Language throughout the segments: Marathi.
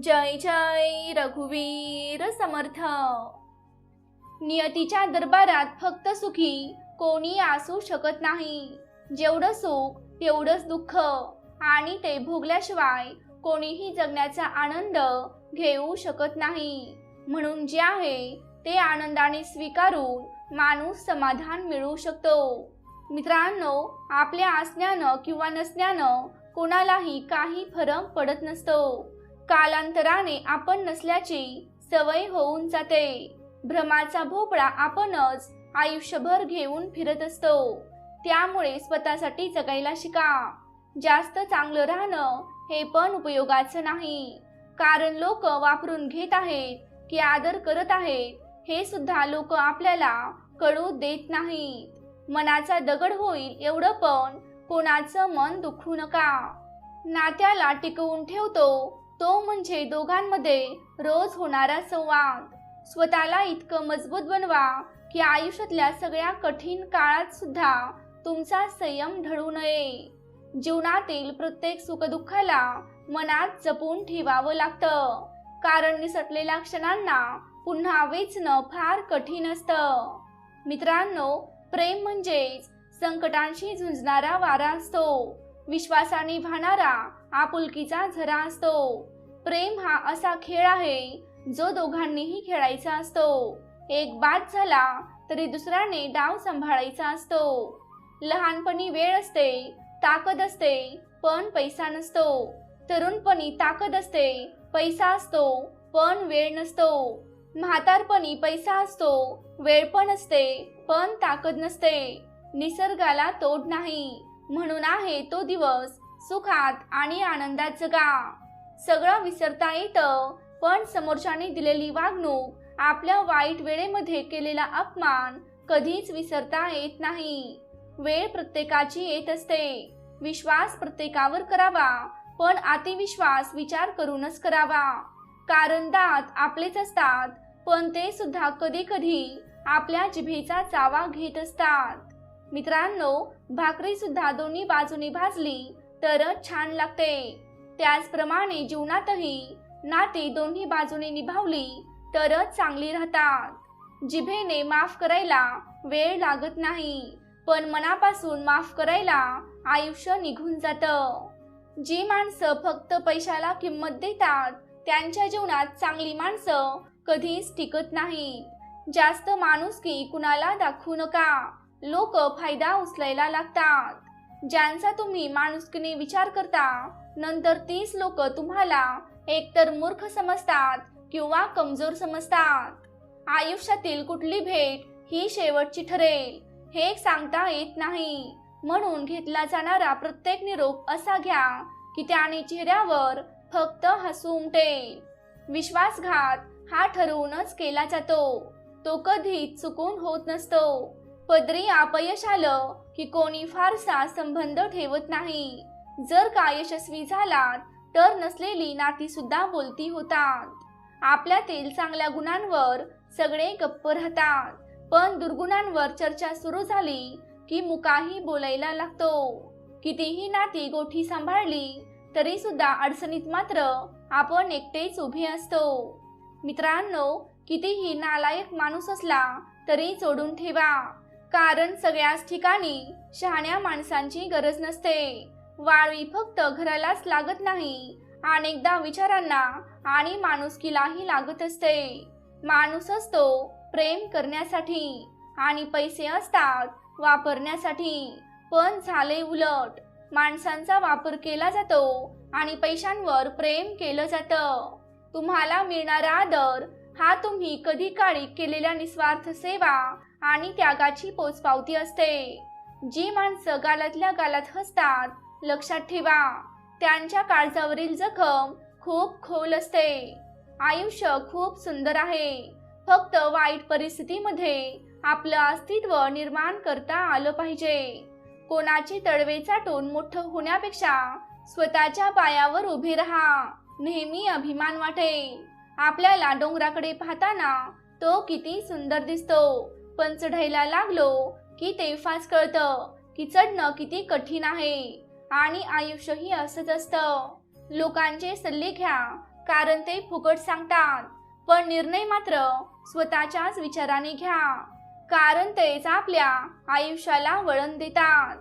जय जय रघुवीर समर्थ. नियतीच्या दरबारात फक्त सुखी कोणी असू शकत नाही. जेवढं सुख तेवढंच दुःख. आणि ते भोगल्याशिवाय कोणीही जगण्याचा आनंद घेऊ शकत नाही. म्हणून जे आहे ते आनंदाने स्वीकारून माणूस समाधान मिळवू शकतो. मित्रांनो आपल्या असण्यानं किंवा नसण्यानं कोणालाही काही फरक पडत नसतो. कालांतराने आपण नसल्याची सवय होऊन जाते. भ्रमाचा भोपळा आपणच आयुष्यभर घेऊन फिरत असतो. त्यामुळे स्वतःसाठी जगायला शिका. जास्त चांगलं राहणं हे पण उपयोगाचं नाही. कारण लोक वापरून घेत आहेत की आदर करत आहेत हे सुद्धा लोक आपल्याला कळू देत नाहीत. मनाचा दगड होईल एवढं पण कोणाचं मन दुखू नका. नात्याला टिकवून ठेवतो तो म्हणजे दोघांमध्ये रोज होणारा संवाद. स्वतःला इतकं मजबूत बनवा की आयुष्यातल्या सगळ्या कठीण काळात सुद्धा तुमचा संयम ढळू नये. जीवनातील प्रत्येक सुखदुःखाला मनात जपून ठेवावं लागतं. कारण निसटलेल्या क्षणांना पुन्हा वेचणं फार कठीण असतं. मित्रांनो प्रेम म्हणजेच संकटांशी झुंजणारा वारा असतो. विश्वासाने वाहणारा आपुलकीचा झरा असतो. प्रेम हा असा खेळ आहे जो दोघांनीही खेळायचा असतो. एक बाद झाला तरी दुसऱ्याने डाव सांभाळायचा असतो. लहानपणी वेळ असते ताकद असते पण पैसा नसतो. तरुणपणी ताकद असते पैसा असतो पण वेळ नसतो. म्हातारपणी पैसा असतो वेळ पण असते पण ताकद नसते. निसर्गाला तोड नाही म्हणून आहे तो दिवस सुखात आणि आनंदात जगा सगळं विसरता येतं पण समोरच्याने दिलेली वागणूक आपल्या वाईट वेळेमध्ये केलेला अपमान कधीच विसरता येत नाही. वेळ प्रत्येकाची येत असते. विश्वास प्रत्येकावर करावा पण अतिविश्वास विचार करूनच करावा. कारण दात आपलेच असतात पण ते सुद्धा कधी कधी आपल्या जिभेचा चावा घेत असतात. मित्रांनो भाकरी सुद्धा दोन्ही बाजूनी भाजली तरच छान लागते. त्याचप्रमाणे जीवनातही नाती दोन्ही बाजूने निभावली तरच चांगली राहतात. जिभेने माफ करायला वेळ लागत नाही पण मनापासून माफ करायला आयुष्य निघून जातं. जी माणसं फक्त पैशाला किंमत देतात त्यांच्या जीवनात चांगली माणसं कधीच टिकत नाही जास्त माणुसकी कुणाला दाखवू नका लोक फायदा उचलायला लागतात. ज्यांचा तुम्ही माणुसकीने विचार करता नंतर तीच लोक तुम्हाला एकतर मूर्ख समजतात किंवा कमजोर समजतात. आयुष्यातील कुठली भेट ही शेवटची ठरेल हे सांगता येत नाही. म्हणून घेतला जाणारा प्रत्येक निरोप असा घ्या की त्याने चेहऱ्यावर फक्त हसू उमटेल. विश्वासघात हा ठरवूनच केला जातो. तो कधीच चुकून होत नसतो. पदरी अपयश आलं की कोणी फारसा संबंध ठेवत नाही. जर का यशस्वी झालात तर नसलेली नाती सुद्धा बोलती होतात. आपल्यातील चांगल्या गुणांवर सगळे गप्प राहतात. पण दुर्गुणांवर चर्चा सुरू झाली की मुकाही बोलायला लागतो. कितीही नाती गोठी सांभाळली तरी सुद्धा अडचणीत मात्र आपण एकटेच उभे असतो. मित्रांनो कितीही नालायक माणूस असला तरी जोडून ठेवा. कारण सगळ्याच ठिकाणी शहाण्या माणसांची गरज नसते. वाळवी फक्त घरालाच लागत नाही. अनेकदा विचारांना आणि माणुसकीलाही लागत असते. माणूस असतो प्रेम करण्यासाठी आणि पैसे असतात वापरण्यासाठी. पण झाले उलट. माणसांचा वापर केला जातो आणि पैशांवर प्रेम केलं जातं. तुम्हाला मिळणारा आदर हा तुम्ही कधी काळी केलेल्या निस्वार्थ सेवा आणि त्यागाची पोचपावती असते. जी माणसं गालातल्या गालात हसतात लक्षात ठेवा त्यांच्या काळजावरील जखम खूप खोल असते. आयुष्य खूप सुंदर आहे. फक्त वाईट परिस्थितीमध्ये आपलं अस्तित्व निर्माण करता आलं पाहिजे. कोणाची तळवे चाटून मोठं होण्यापेक्षा स्वतःच्या पायावर उभे राहा नेहमी अभिमान वाटे. आपल्याला डोंगराकडे पाहताना तो किती सुंदर दिसतो. पण चढायला लागलो की तेव्हाच कळतं की चढणं किती कठीण आहे आणि आयुष्यही असंच असतं. लोकांचे सल्ले घ्या कारण ते फुकट सांगतात. पण निर्णय मात्र स्वतःच्याच विचाराने घ्या. कारण तेच आपल्या आयुष्याला वळण देतात.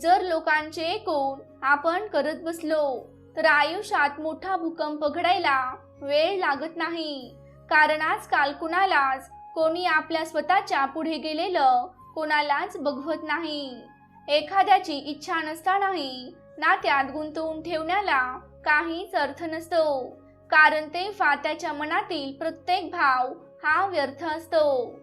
जर लोकांचे ऐकून आपण करत बसलो तर आयुष्यात मोठा भूकंप घडायला वेळ लागत नाही. कारण आजकाल कुणालाच कोणी आपल्या स्वतःच्या पुढे गेलेलं कोणालाच बघवत नाही. एखाद्याची इच्छा नसतानाही नात्यात गुंतवून ठेवण्याला काहीच अर्थ नसतो. कारण ते फात्याच्या मनातील प्रत्येक भाव हा व्यर्थ असतो.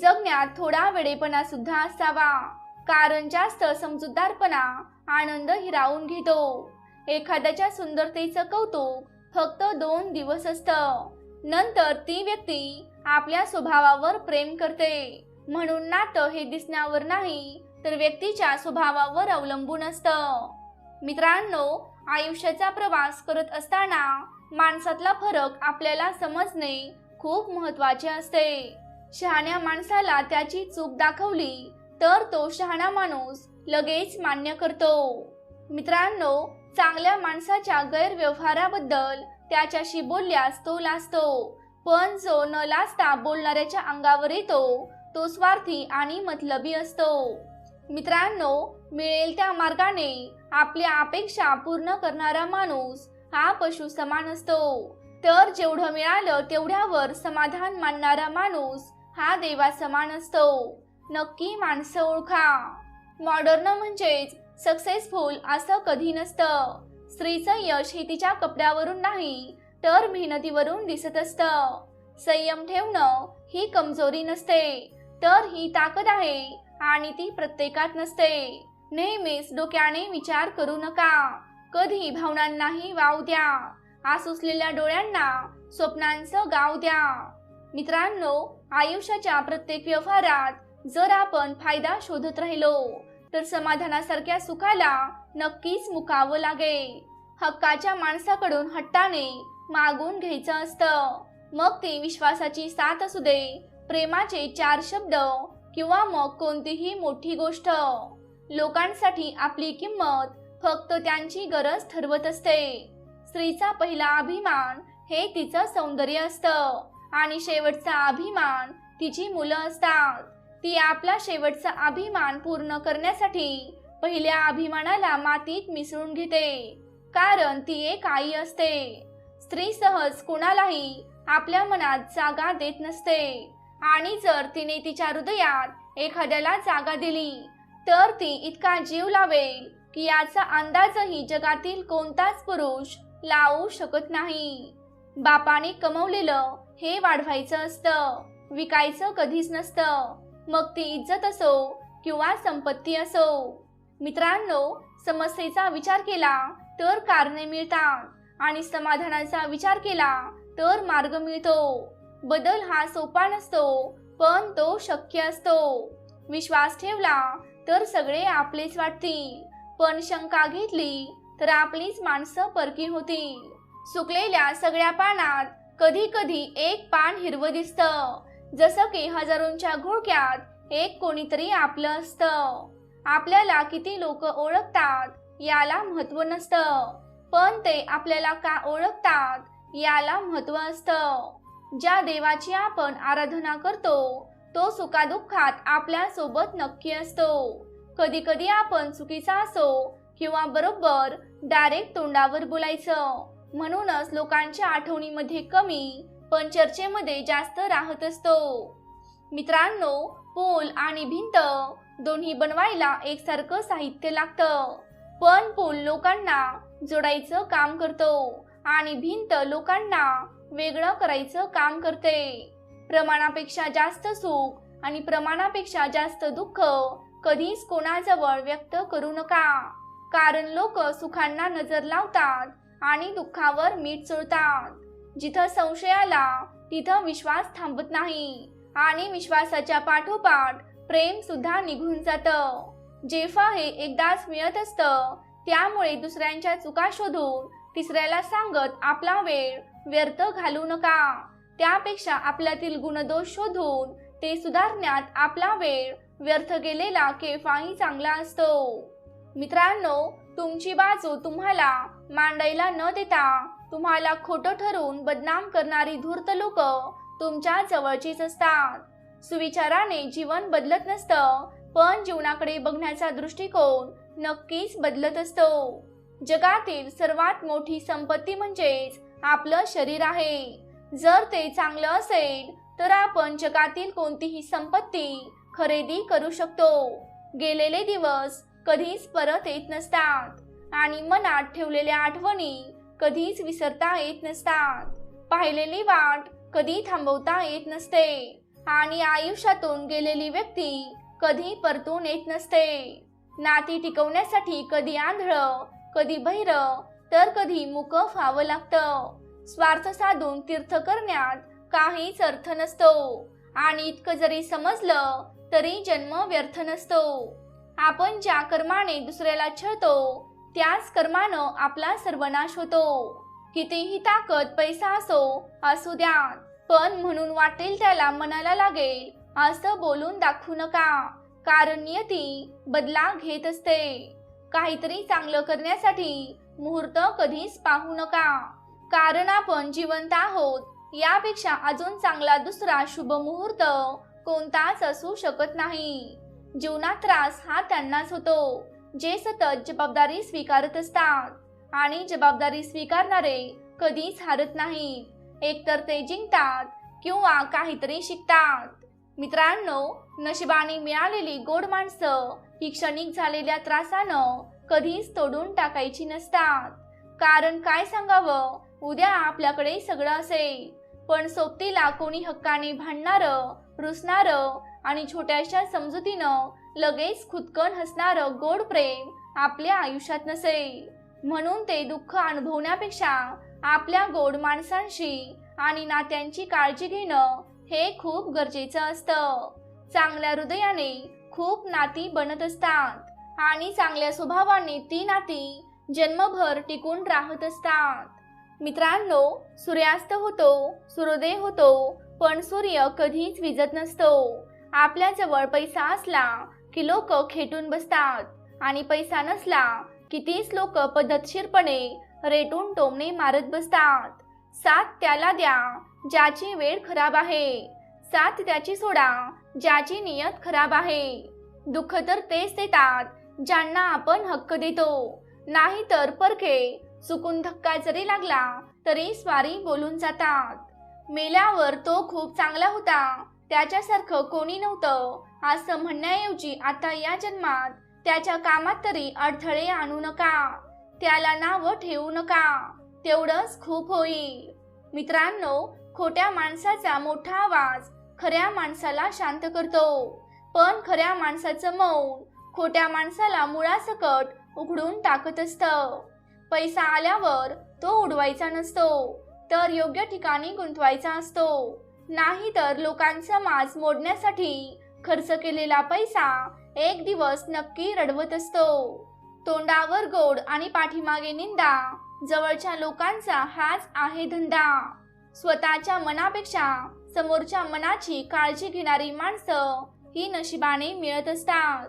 जगण्यात थोडा वेडेपणा सुद्धा असावा. कारण जास्त समजूतदारपणा आनंद हिरावून घेतो. एखाद्याच्या सुंदरतेचं कौतुक फक्त दोन दिवस असतं. नंतर ती व्यक्ती आपल्या स्वभावावर प्रेम करते. म्हणून नातं हे दिसण्यावर नाही तर व्यक्तीच्या स्वभावावर अवलंबून असतं. मित्रांनो आयुष्याचा प्रवास करत असताना माणसातला फरक आपल्याला समजणे खूप महत्त्वाचे असते. शहाण्या माणसाला त्याची चूक दाखवली तर तो शहाणा माणूस लगेच मान्य करतो. मित्रांनो चांगल्या माणसाच्या गैरव्यवहाराबद्दल त्याच्याशी बोलल्यास तो लाजतो. पण जो न लाजता बोलणाऱ्याच्या अंगावर येतो तो स्वार्थी आणि मतलबी असतो. मित्रांनो मिळेल त्या मार्गाने आपल्या अपेक्षा पूर्ण करणारा माणूस हा पशु समान असतो. तर जेवढं मिळालं तेवढ्यावर समाधान मानणारा माणूस हा देवा समान असतो. नक्की माणसं ओळखा. मॉडर्न म्हणजेच सक्सेसफुल असं कधी नसतं. स्त्रीचं यश हे तिच्या कपड्यावरून नाही तर मेहनतीवरून दिसत असतं. संयम ठेवणं ही कमजोरी नसते. तर ही ताकद आहे आणि ती प्रत्येकात नसते. नेहमीच डोक्याने विचार करू नका. कधी भावनांनाही वाव द्या. आसुसलेल्या डोळ्यांना स्वप्नांचं गाव द्या. मित्रांनो आयुष्याच्या प्रत्येक व्यवहारात जर आपण फायदा शोधत राहिलो तर समाधानासारख्या सुखाला नक्कीच मुकावं लागेल. हक्काच्या माणसाकडून हट्टाने मागून घ्यायचं असतं. मग ती विश्वासाची साथ असू दे प्रेमाचे चार शब्द किंवा मग कोणतीही मोठी गोष्ट. लोकांसाठी आपली किंमत फक्त त्यांची गरज ठरवत असते. स्त्रीचा पहिला अभिमान हे तिचं सौंदर्य असतं आणि शेवटचा अभिमान तिची मुलं असतात. ती आपला शेवटचा अभिमान पूर्ण करण्यासाठी पहिल्या अभिमानाला मातीत मिसळून घेते. कारण ती एक आई असते. स्त्री सहज कुणालाही आपल्या मनात जागा देत नसते. आणि जर तिने तिच्या हृदयात एखाद्याला जागा दिली तर ती इतका जीव लावेल की याचा अंदाजही जगातील कोणताच पुरुष लावू शकत नाही. बापाने कमवलेलं हे वाढवायचं असतं विकायचं कधीच नसतं. मग ती इज्जत असो किंवा संपत्ती असो. मित्रांनो समस्येचा विचार केला तर कारणे मिळतात. आणि समाधानाचा विचार केला तर मार्ग मिळतो. बदल हा सोपा नसतो पण तो शक्य असतो. विश्वास ठेवला तर सगळे आपलेच वाटतील. पण शंका घेतली तर आपलीच माणसं परकी होतील. सुकलेल्या सगळ्या पानात कधी कधी एक पान हिरवं दिसतं. जसं की हजारोंच्या घोळक्यात एक कोणीतरी आपलं असतं. आपल्याला किती लोक ओळखतात याला महत्त्व नसतं. पण ते आपल्याला का ओळखतात? याला महत्त्व असतं. ज्या देवाची आपण आराधना करतो तो सुखादुःखात आपल्यासोबत नक्की असतो. कधी कधी आपण चुकीचा असो किंवा बरोबर डायरेक्ट तोंडावर बोलायचं. म्हणूनच लोकांच्या आठवणीमध्ये कमी पण चर्चेमध्ये जास्त राहत असतो. मित्रांनो पूल आणि भिंत दोन्ही बनवायला एकसारखं साहित्य लागतं. पण पूल लोकांना जोडायचं काम करतो आणि भिंत लोकांना वेगळं करायचं काम करते. प्रमाणापेक्षा जास्त सुख आणि प्रमाणापेक्षा जास्त दुःख कधीच कोणाजवळ व्यक्त करू नका. कारण लोक सुखांना नजर लावतात आणि दुःखावर मीठ चोळतात. जिथं संशयाला तिथं विश्वास थांबत नाही आणि विश्वासाच्या पाठोपाठ प्रेम सुद्धा निघून जातं. जेव्हा हे एकदाच मिळत असतं त्यामुळे दुसऱ्यांच्या चुका शोधून तिसऱ्याला सांगत आपला वेळ व्यर्थ घालू नका. त्यापेक्षा आपल्यातील गुणदोष शोधून ते सुधारण्यात आपला वेळ व्यर्थ गेलेला केफाही चांगला असतो. मित्रांनो तुमची बाजू तुम्हाला मांडायला न देता तुम्हाला खोटं ठरवून बदनाम करणारी धूर्त लोक तुमच्या जवळचीच असतात. सुविचाराने जीवन बदलत नसतं पण जीवनाकडे बघण्याचा दृष्टिकोन नक्कीच बदलत असतो. जगातील सर्वात मोठी संपत्ती म्हणजेच आपलं शरीर आहे. जर ते चांगलं असेल तर आपण जगातील कोणतीही संपत्ती खरेदी करू शकतो. गेलेले दिवस कधीच परत येत नसतात आणि मनात ठेवलेल्या आठवणी कधीच विसरता येत नसतात. पाहिलेली वाट कधी थांबवता येत नसते आणि आयुष्यातून गेलेली व्यक्ती कधी परतून येत नसते. नाती टिकवण्यासाठी कधी आंधळ कधी बहिर तर कधी मुक व्हावं लागतं. स्वार्थ साधून तीर्थ करण्यात काहीच अर्थ नसतो. आणि इतकं जरी समजलं तरी जन्म व्यर्थ नसतो. आपण ज्या कर्माने दुसऱ्याला छळतो त्याच कर्मानं आपला सर्वनाश होतो. कितीही ताकद पैसा असो असू द्या. पण म्हणून वाटेल त्याला मनाला लागेल असं बोलून दाखवू नका. कारण नियती बदला घेत असते. काहीतरी चांगलं करण्यासाठी मुहूर्त कधीच पाहू नका. कारण आपण जिवंत आहोत यापेक्षा अजून चांगला दुसरा शुभ मुहूर्त कोणताच असू शकत नाही. जीवनात त्रास हा त्यांनाच होतो जे सतत जबाबदारी स्वीकारत असतात. आणि जबाबदारी स्वीकारणारे कधीच हारत नाहीत. एकतर ते जिंकतात किंवा काहीतरी शिकतात. मित्रांनो नशिबाने मिळालेली गोड माणसं ही क्षणिक झालेल्या त्रासानं कधीच तोडून टाकायची नसतात. कारण काय सांगावं? उद्या आपल्याकडे सगळं असेल. पण सोबतीला कोणी हक्काने भांडणारं रुसणारं आणि छोट्याशा समजुतीनं लगेच खुदकन हसणारं गोड प्रेम आपल्या आयुष्यात नसेल. म्हणून ते दुःख अनुभवण्यापेक्षा आपल्या गोड माणसांशी आणि नात्यांची काळजी घेणं हे खूप गरजेचं असतं. चांगल्या हृदयाने खूप नाती बनत असतात आणि चांगल्या स्वभावाने ती नाती जन्मभर टिकून राहत असतात. मित्रांनो सूर्यास्त होतो सूर्योदय होतो पण सूर्य कधीच विजत नसतो. आपल्याजवळ पैसा असला की लोक खेटून बसतात आणि पैसा नसला की तीच लोक पद्धतशीरपणे रेटून टोमणे मारत बसतात. साथ त्याला द्या ज्याची वेळ खराब आहे. साथ त्याची सोडा ज्याची नियत खराब आहे. दुःख तर तेच देतात ज्यांना आपण हक्क देतो. नाही तर परखे चुकून धक्का जरी लागला तरी स्वारी बोलून जातात. मेल्यावर तो खूप चांगला होता. त्याच्यासारखं कोणी नव्हतं. असं म्हणण्याऐवजी आता या जन्मात त्याच्या कामात तरी अडथळे आणू नका. त्याला नाव ठेवू नका. तेवढंच खूप होईल. मित्रांनो खोट्या माणसाचा मोठा आवाज खऱ्या माणसाला शांत करतो. पण खऱ्या माणसाचं मौन खोट्या माणसाला मुळासकट उघडून टाकत असतं. पैसा आल्यावर तो उडवायचा नसतो तर योग्य ठिकाणी गुंतवायचा असतो. नाही तर लोकांचा माज मोडण्यासाठी खर्च केलेला पैसा एक दिवस नक्की रडवत असतो. तोंडावर गोड आणि पाठीमागे निंदा जवळच्या लोकांचा हाच आहे धंदा. स्वतःच्या मनापेक्षा समोरच्या मनाची काळजी घेणारी माणसं ही नशिबाने मिळत असतात.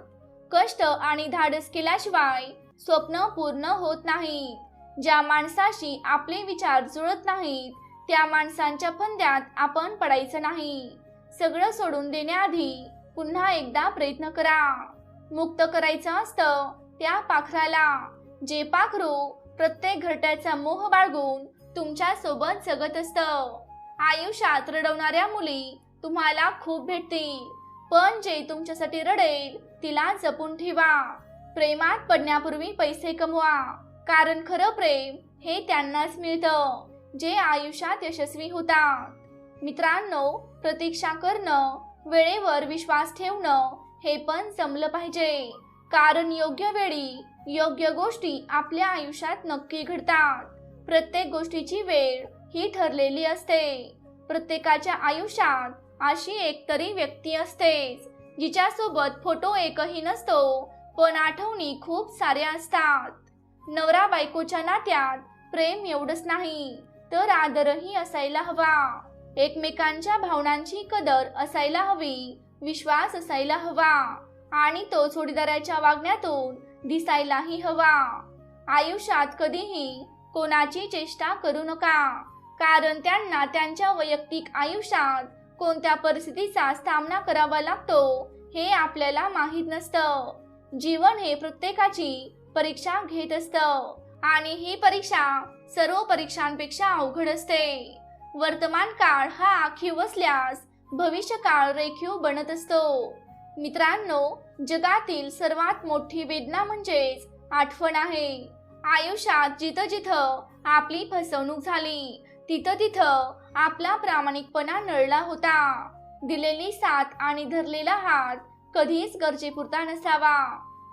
कष्ट आणि धाडस केल्याशिवाय स्वप्न पूर्ण होत नाही. ज्या माणसाशी आपले विचार जुळत नाहीत त्या माणसांच्या फंद्यात आपण पडायचं नाही. सगळं सोडून देण्याआधी पुन्हा एकदा प्रयत्न करा. मुक्त करायचं असतं त्या पाखराला. जे पाखरू प्रत्येक घरट्याचा मोह बाळगून तुमच्यासोबत जगत असतं. आयुष्यात रडवणाऱ्या मुली तुम्हाला खूप भेटतील. पण जे तुमच्यासाठी रडेल तिला जपून ठेवा. प्रेमात पडण्यापूर्वी पैसे कमवा. कारण खरं प्रेम हे त्यांनाच मिळतं जे आयुष्यात यशस्वी होतात. मित्रांनो प्रतीक्षा करणं वेळेवर विश्वास ठेवणं हे पण जमलं पाहिजे. कारण योग्य वेळी योग्य गोष्टी आपल्या आयुष्यात नक्की घडतात. प्रत्येक गोष्टीची वेळ ही ठरलेली असते. प्रत्येकाच्या आयुष्यात अशी एक तरी व्यक्ती असतेच जिच्यासोबत फोटो एकही नसतो पण आठवणी खूप साऱ्या असतात. नवरा बायकोच्या नात्यात प्रेम एवढंच नाही तर आदरही असायला हवा. एकमेकांच्या भावनांची कदर असायला हवी विश्वास असायला हवा आणि तो जोडीदाराच्या वागण्यातून दिसायलाही हवा. आयुष्यात कधीही कोणाची चेष्टा करू नका. कारण त्यांना त्यांच्या वैयक्तिक आयुष्यात कोणत्या परिस्थितीचा सामना करावा लागतो हे आपल्याला माहीत नसतं. जीवन हे प्रत्येकाची परीक्षा घेत असतं आणि ही परीक्षा सर्व परीक्षांपेक्षा अवघड असते. वर्तमान काळ हा आखीव असल्यास भविष्य काळ रेखीव बनत असतो. मित्रांनो जगातील सर्वात मोठी वेदना म्हणजेच आठवण आहे. आयुष्यात जिथं जिथं आपली फसवणूक झाली तिथं तिथं आपला प्रामाणिकपणा नळला होता. दिलेली साथ आणि धरलेला हात कधीच गरजेपुरता नसावा.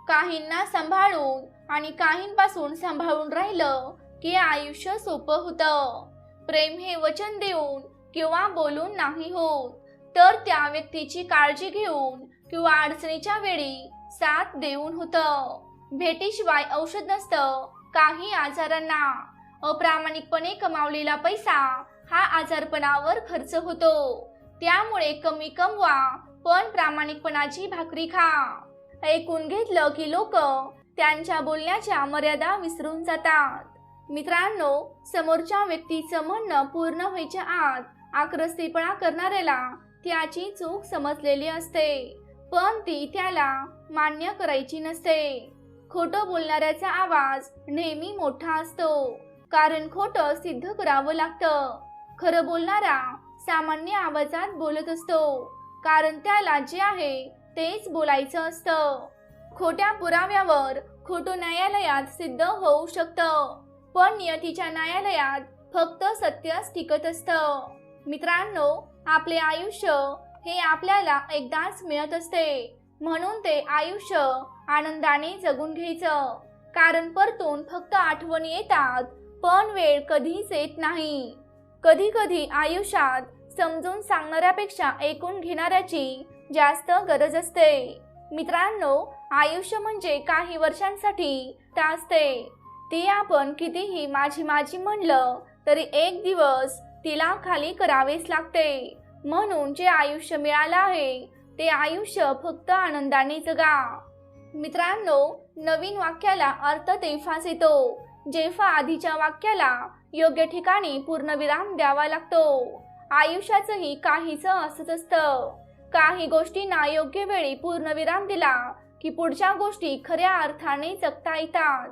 काहींना सांभाळून आणि काहींपासून सांभाळून राहिलं की आयुष्य सोपं होतं. प्रेम हे वचन देऊन किंवा बोलून नाही होत तर त्या व्यक्तीची काळजी घेऊन किंवा अडचणीच्या वेळी साथ देऊन होतं. भेटीशिवाय औषध नसतं काही आजारांना. अप्रामाणिकपणे कमावलेला पैसा हा आजारपणावर खर्च होतो. त्यामुळे कमी कमवा पण प्रामाणिकपणाची भाकरी खा. ऐकून घेतलं की लोक त्यांच्या बोलण्याच्या मर्यादा विसरून जातात. मित्रांनो समोरच्या व्यक्तीचं म्हणणं पूर्ण व्हायच्या आत आक्रस्तीपणा करणाऱ्याला त्याची चूक समजलेली असते. पण ती त्याला मान्य करायची नसते. खोटं बोलणाऱ्याचा आवाज नेहमी मोठा असतो. कारण खोटं सिद्ध करावं लागतं. खरं बोलणारा सामान्य आवाजात बोलत असतो. कारण त्याला जे आहे तेच बोलायचं असतं. खोट्या पुराव्यावर खोटं न्यायालयात सिद्ध होऊ शकतं. पण नियतीच्या न्यायालयात फक्त सत्यच टिकत असतं. मित्रांनो आपले आयुष्य हे आपल्याला एकदाच मिळत असते. म्हणून ते आयुष्य आनंदाने जगून घ्यायचं. कारण परतून फक्त आठवणी येतात. पण वेळ कधीच येत नाही. कधी कधी आयुष्यात समजून सांगणाऱ्यापेक्षा ऐकून घेणाऱ्याची जास्त गरज असते. मित्रांनो आयुष्य म्हणजे काही वर्षांसाठी असते ती. आपण कितीही माझी माझी म्हणलं तरी एक दिवस तिला खाली करावेच लागते. म्हणून जे आयुष्य मिळालं आहे ते आयुष्य फक्त आनंदाने जगा मित्रांनो नवीन वाक्याला अर्थ तेव्हाच येतो. जेव्हा आधीच्या वाक्याला योग्य ठिकाणी पूर्णविराम द्यावा लागतो आयुष्याचंही काहीच असंच असतं. काही गोष्टींना योग्य वेळी पूर्णविराम दिला की पुढच्या गोष्टी खऱ्या अर्थाने जगता येतात.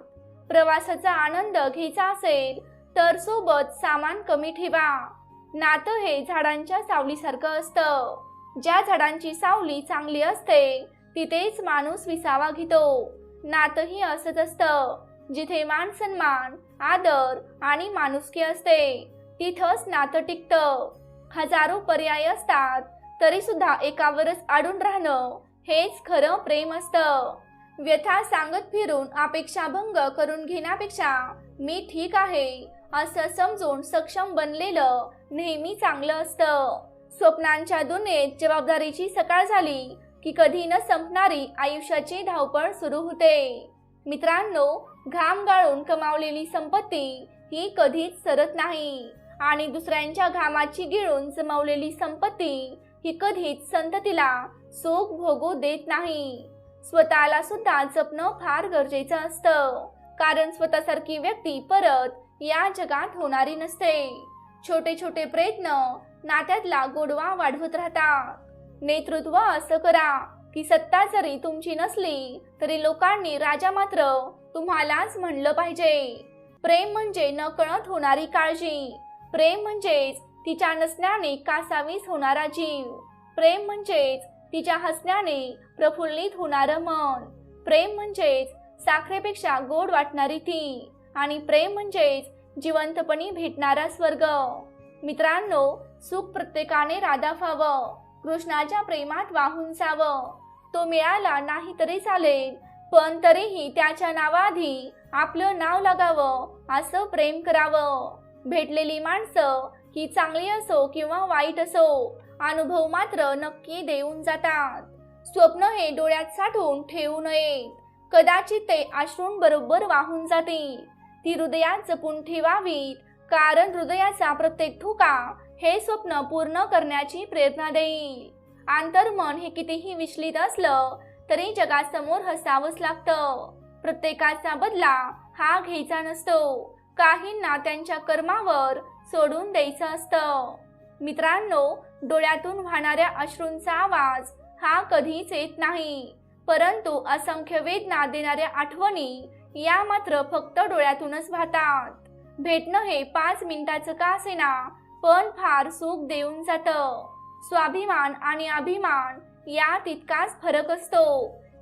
प्रवासाचा आनंद घ्यायचा असेल तर सोबत सामान कमी ठेवा. नातं हे झाडांच्या सावलीसारखं असतं. ज्या झाडांची सावली चांगली असते तिथेच माणूस विसावा घेतो. नातंही असंच असतं. जिथे मान सन्मान आदर आणि माणुसकी असते तिथंच नातं टिकतं. हजारो पर्याय असतात तरी सुद्धा एकावरच अडून राहणं हेच खरं प्रेम असतं. व्यथा सांगत फिरून अपेक्षा भंग करून घेण्यापेक्षा मी ठीक आहे असं समजून सक्षम बनलेलं नेहमी चांगलं असतं. स्वप्नांच्या दुनियेत जबाबदारीची सकाळ झाली की कधी न संपणारी आयुष्याची धावपळ सुरू होते. मित्रांनो घाम गाळून कमावलेली संपत्ती ही कधीच सरत नाही. आणि दुसऱ्यांच्या घामाची गिळून जमवलेली संपत्ती ही कधीच संततीला सुख भोगू देत नाही. स्वतःला सुद्धा जपणं फार गरजेचं असतं. कारण स्वतःसारखी व्यक्ती परत या जगात होणारी नसते. छोटे छोटे प्रयत्न नात्यातला गोडवा वाढवत राहतात. नेतृत्व असं करा की सत्ता जरी तुमची नसली तरी लोकांनी राजा मात्र तुम्हालाच म्हणलं पाहिजे. प्रेम म्हणजे न कळत होणारी काळजी. प्रेम म्हणजेच तिच्या नसण्याने कासावीस होणारा जीव. प्रेम म्हणजेच तिच्या हसण्याने प्रफुल्लित होणारं मन. प्रेम म्हणजेच साखरेपेक्षा गोड वाटणारी ती. आणि प्रेम म्हणजेच जिवंतपणी भेटणारा स्वर्ग. मित्रांनो सुख प्रत्येकाने राधाफावं कृष्णाच्या प्रेमात वाहून जावं. तो मिळाला नाही तरी चालेल. पण तरीही त्याच्या नावाआधी आपलं नाव लागावं असं प्रेम करावं. भेटलेली माणसं ही चांगली असो किंवा वाईट असो अनुभव मात्र नक्की देऊन जातात. स्वप्न हे डोळ्यात साठवून ठेवू नये. कदाचित ते आश्रून बरोबर वाहून जातील ती हृदयात जपून ठेवावीत कारण हृदयाचा प्रत्येक ठोका हे स्वप्न पूर्ण करण्याची प्रेरणा देईल. आंतरमन हे कितीही विचलित असलं तरी जगासमोर हसावंच लागतं. प्रत्येकाचा बदला हा घ्यायचा नसतो. काहींना त्यांच्या कर्मावर सोडून द्यायचं असतं. मित्रांनो डोळ्यातून वाहणाऱ्या अश्रूंचा आवाज हा कधीच येत नाही. परंतु असंख्य वेदना देणाऱ्या आठवणी या मात्र फक्त डोळ्यातूनच वाहतात. भेटणं हे पाच मिनिटाचं का असेना पण फार सुख देऊन जातं. स्वाभिमान आणि अभिमान या तितकाच फरक असतो.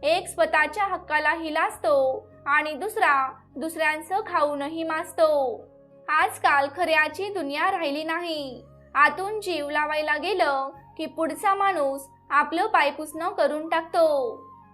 एक स्वतःच्या हक्काला हिलासतो आणि दुसरा दुसऱ्यांचं खाऊनही माजतो आजकाल खऱ्याची दुनिया राहिली नाही. आतून जीव लावायला गेलं की पुढचा माणूस आपलं पायपुसणं करून टाकतो.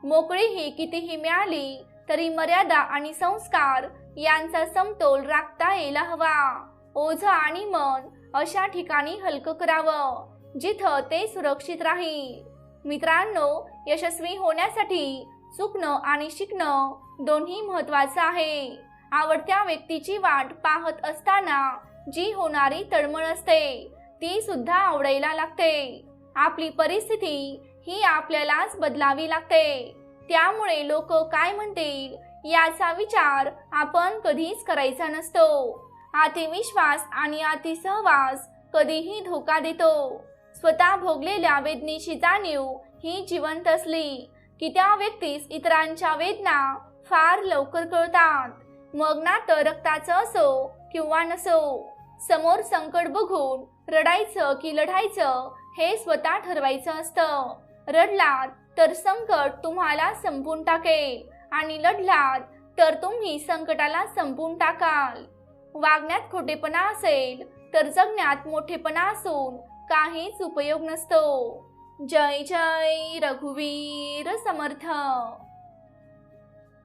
मोकळी ही कितीही मिळाली तरी मर्यादा आणि संस्कार यांचा समतोल राखता यायला हवा. ओझ आणि मन अशा ठिकाणी हलकं करावं जिथं ते सुरक्षित राहील. मित्रांनो यशस्वी होण्यासाठी चुकणं आणि शिकणं दोन्ही महत्वाचं आहे. आवडत्या व्यक्तीची वाट पाहत असताना जी होणारी तळमळ असते ती सुद्धा आवडायला लागते. आपली परिस्थिती ही आपल्यालाच बदलावी लागते. त्यामुळे लोक काय म्हणतील याचा विचार आपण कधीच करायचा नसतो. अतिविश्वास आणि अतिसहवास कधीही धोका देतो. स्वतः भोगलेल्या वेदनेची जाणीव ही जिवंत असली की त्या व्यक्तीस इतरांच्या वेदना फार लवकर कळतात. मग ना तर रक्ताचं असो किंवा नसो समोर संकट बघून रडायचं की लढायचं हे स्वतः ठरवायचं असतं. रडलात तर संकट तुम्हाला संपून टाकेल आणि लढलात तर तुम्ही संकटाला संपून टाकाल. वागण्यात खोटेपणा असेल तर जगण्यात मोठेपणा असून काहीच उपयोग नसतो. जय जय रघुवीर समर्थ.